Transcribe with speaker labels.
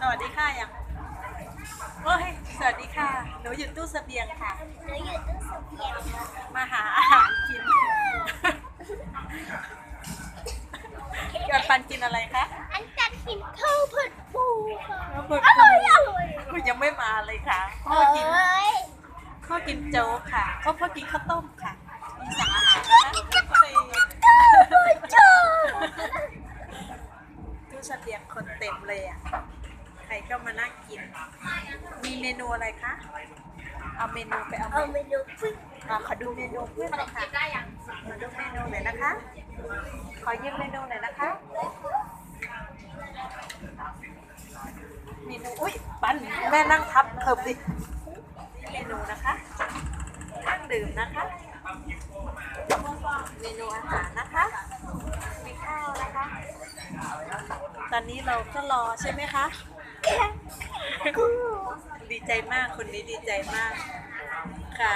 Speaker 1: สวัสดีค่ะยังโอ้ยสวัสดีค่ะ หนูอยู่ตู้เสบียงค่ะ
Speaker 2: หนูอยู่ตู้เสบียงค่ะ
Speaker 1: มาหาอาหารกินยอนปันกินอะไรคะ
Speaker 2: อันจัดกินข้าวผัดปูค่ะ
Speaker 1: ข้าวผัด
Speaker 2: อ
Speaker 1: ปู
Speaker 2: ร่อยอร่อย
Speaker 1: อุ๊ยยังไม่มาเลยค่ะพ่อ
Speaker 2: เอ้
Speaker 1: กิน
Speaker 2: ย
Speaker 1: พ่อกินโจ๊กค่ะพ่อพ่อกินข้าวต้มค่ะ มีสั่งอาหารนะคะก็เลย
Speaker 2: ชอบ
Speaker 1: ตู้เสบียงคนเต็มเลยอะ ใครก็มานั่งกิน มีเมนูอะไรคะ เอาเมนูไปเอา
Speaker 2: เอา
Speaker 1: เมนู
Speaker 2: เมนูพึ่ง
Speaker 1: อะขอดูเมนูเพื่อนหน่อยค่ะขอดูเมนูหน่อยนะคะ ขอยืมเมนูหน่อยนะคะ เมนู อุ้ยปันแม่นั่งทับเถิบดินี่เมนูนะคะนั่งดื่มนะคะ เมนูอาหารนะคะ มีข้าวนะคะ ตอนนี้เราก็รอใช่ไหมคะ ดีใจมากคนนี้ดีใจมาก ค่ะ